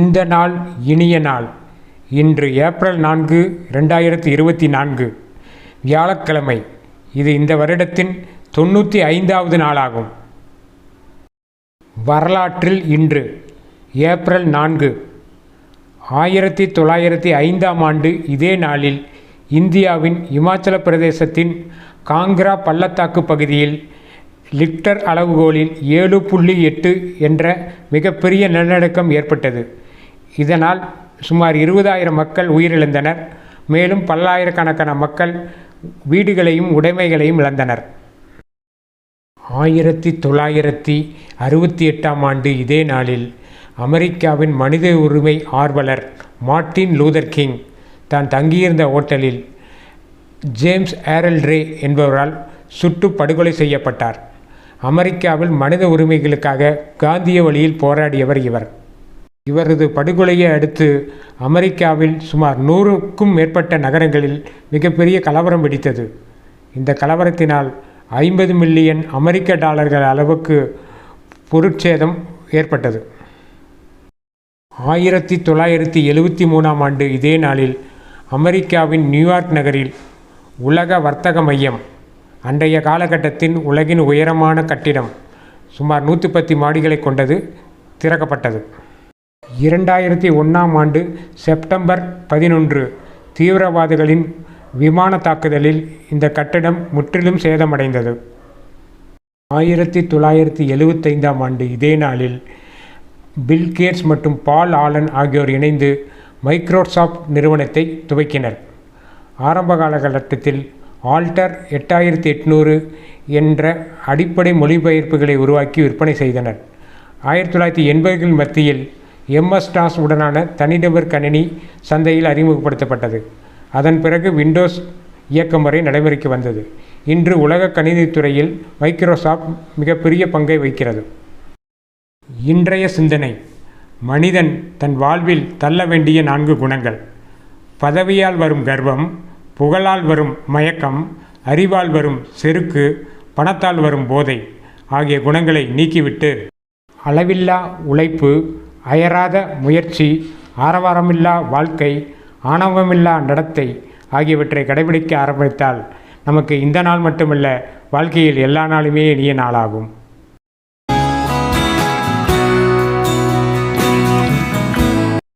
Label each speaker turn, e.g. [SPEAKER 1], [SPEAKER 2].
[SPEAKER 1] இந்த நாள் இனிய நாள். இன்று ஏப்ரல் நான்கு ரெண்டாயிரத்தி இருபத்தி நான்கு. வியாழக்கிழமை. இது இந்த வருடத்தின் தொண்ணூற்றி ஐந்தாவது நாளாகும். வரலாற்றில் இன்று ஏப்ரல் நான்கு. ஆயிரத்தி தொள்ளாயிரத்தி ஐந்தாம் ஆண்டு இதே நாளில் இந்தியாவின் இமாச்சல பிரதேசத்தின் காங்க்ரா பள்ளத்தாக்கு பகுதியில் லிக்டர் அளவுகோலில் ஏழு புள்ளி எட்டு என்ற மிகப்பெரிய நிலநடுக்கம் ஏற்பட்டது. இதனால் சுமார் இருபதாயிரம் மக்கள் உயிரிழந்தனர். மேலும் பல்லாயிரக்கணக்கான மக்கள் வீடுகளையும் உடைமைகளையும் இழந்தனர். ஆயிரத்தி தொள்ளாயிரத்தி அறுபத்தி எட்டாம் ஆண்டு இதே நாளில் அமெரிக்காவின் மனித உரிமை ஆர்வலர் மார்ட்டின் லூதர் கிங் தான் தங்கியிருந்த ஓட்டலில் ஜேம்ஸ் ஏரல் ரே என்பவரால் சுட்டு படுகொலை செய்யப்பட்டார். அமெரிக்காவில் மனித உரிமைகளுக்காக காந்திய வழியில் போராடியவர் இவர். இவரது படுகொலையை அடுத்து அமெரிக்காவில் சுமார் நூறுக்கும் மேற்பட்ட நகரங்களில் மிகப்பெரிய கலவரம் வெடித்தது. இந்த கலவரத்தினால் ஐம்பது மில்லியன் அமெரிக்க டாலர்கள் அளவுக்கு பொருட்சேதம் ஏற்பட்டது. ஆயிரத்தி தொள்ளாயிரத்தி எழுவத்தி மூணாம் ஆண்டு இதே நாளில் அமெரிக்காவின் நியூயார்க் நகரில் உலக வர்த்தக மையம் அன்றைய காலகட்டத்தின் உலகின் உயரமான கட்டிடம் சுமார் நூற்றி பத்து மாடிகளை கொண்டது திறக்கப்பட்டது. இரண்டாயிரத்தி ஒன்றாம் ஆண்டு செப்டம்பர் பதினொன்று தீவிரவாதிகளின் விமான தாக்குதலில் இந்த கட்டடம் முற்றிலும் சேதமடைந்தது. ஆயிரத்தி தொள்ளாயிரத்தி எழுவத்தைந்தாம் ஆண்டு இதே நாளில் பில் கேட்ஸ் மற்றும் பால் ஆலன் ஆகியோர் இணைந்து மைக்ரோசாஃப்ட் நிறுவனத்தை துவக்கினர். ஆரம்ப காலகட்டத்தில் ஆல்டர் எட்டாயிரத்தி எட்நூறு என்ற அடிப்படை மொழிபெயர்ப்புகளை உருவாக்கி விற்பனை செய்தனர். ஆயிரத்தி தொள்ளாயிரத்தி எண்பதுகள் மத்தியில் எம்எஸ் டாஸ் உடனான தனிநபர் கணினி சந்தையில் அறிமுகப்படுத்தப்பட்டது. அதன் பிறகு விண்டோஸ் இயக்கம் வரை நடைமுறைக்கு வந்தது. இன்று உலக கணினித்துறையில் மைக்ரோசாஃப்ட் மிகப்பெரிய பங்கை வகிக்கிறது. இன்றைய சிந்தனை மனிதன் தன் வாழ்வில் தள்ள வேண்டிய நான்கு குணங்கள். பதவியால் வரும் கர்வம் புகழால் வரும் மயக்கம் அறிவால் வரும் செருக்கு பணத்தால் வரும் போதை ஆகிய குணங்களை நீக்கிவிட்டு அளவில்லா உழைப்பு அயராத முயற்சி ஆரவாரமில்லா வாழ்க்கை ஆணவமில்லா நடத்தை ஆகியவற்றை கடைபிடிக்க ஆரம்பித்தால் நமக்கு இந்த நாள் மட்டுமல்ல வாழ்க்கையில் எல்லா நாளுமே இனிய நாளாகும்.